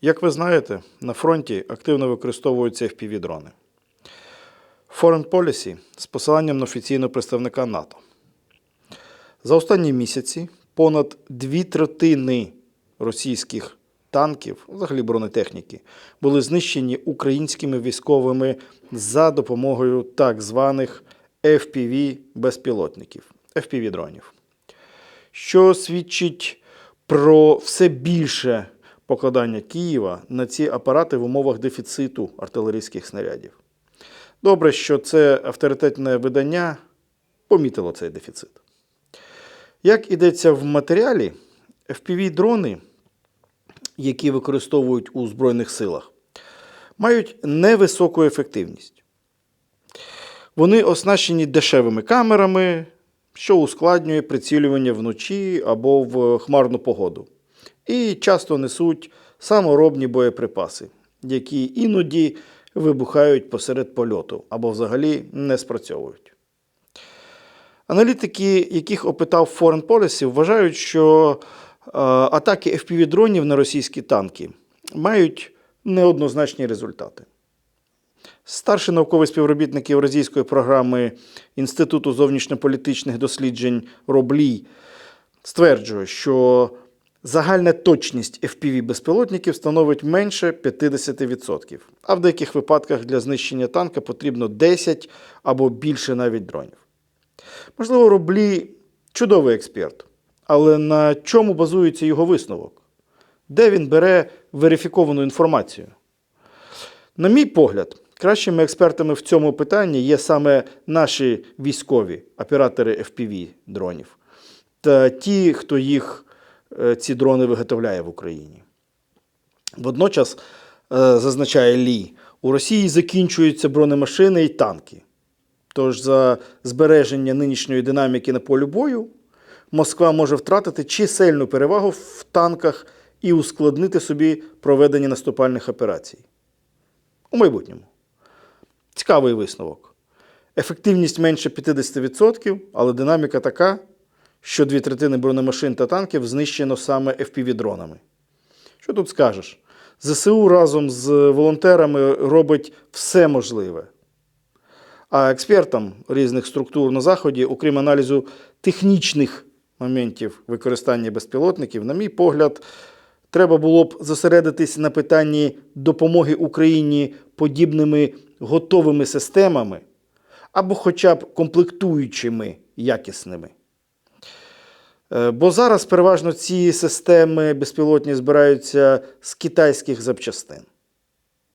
Як ви знаєте, на фронті активно використовуються FPV-дрони. Foreign Policy з посиланням на офіційного представника НАТО. За останні місяці понад дві третини російських танків, взагалі бронетехніки, були знищені українськими військовими за допомогою так званих FPV-безпілотників, FPV-дронів що свідчить про все більше покладання Києва на ці апарати в умовах дефіциту артилерійських снарядів. Добре, що це авторитетне видання помітило цей дефіцит. Як ідеться в матеріалі, FPV-дрони, які використовують у Збройних силах, мають невисоку ефективність. Вони оснащені дешевими камерами, що ускладнює прицілювання вночі або в хмарну погоду. І часто несуть саморобні боєприпаси, які іноді вибухають посеред польоту або взагалі не спрацьовують. Аналітики, яких опитав Foreign Policy, вважають, що е, атаки FPV-дронів на російські танки мають неоднозначні результати. Старший науковий співробітник Євразійської програми Інституту зовнішньополітичних досліджень Роблій стверджує, що загальна точність FPV-безпілотників становить менше 50%, а в деяких випадках для знищення танка потрібно 10 або більше навіть дронів. Можливо, Роблі чудовий експерт, але на чому базується його висновок? Де він бере верифіковану інформацію? На мій погляд, кращими експертами в цьому питанні є саме наші військові оператори FPV-дронів та ті, хто їх ці дрони виготовляє в Україні. Водночас, е, зазначає Лі, у Росії закінчуються бронемашини і танки. Тож за збереження нинішньої динаміки на полі бою Москва може втратити чисельну перевагу в танках і ускладнити собі проведення наступальних операцій у майбутньому. Цікавий висновок. Ефективність менше 50%, але динаміка така, що дві третини бронемашин та танків знищено саме FPV-дронами. Що тут скажеш? ЗСУ разом з волонтерами робить все можливе. А експертам різних структур на Заході, окрім аналізу технічних моментів використання безпілотників, на мій погляд, треба було б зосередитись на питанні допомоги Україні подібними готовими системами або хоча б комплектуючими якісними. Е, Бо зараз переважно ці системи безпілотні збираються з китайських запчастин.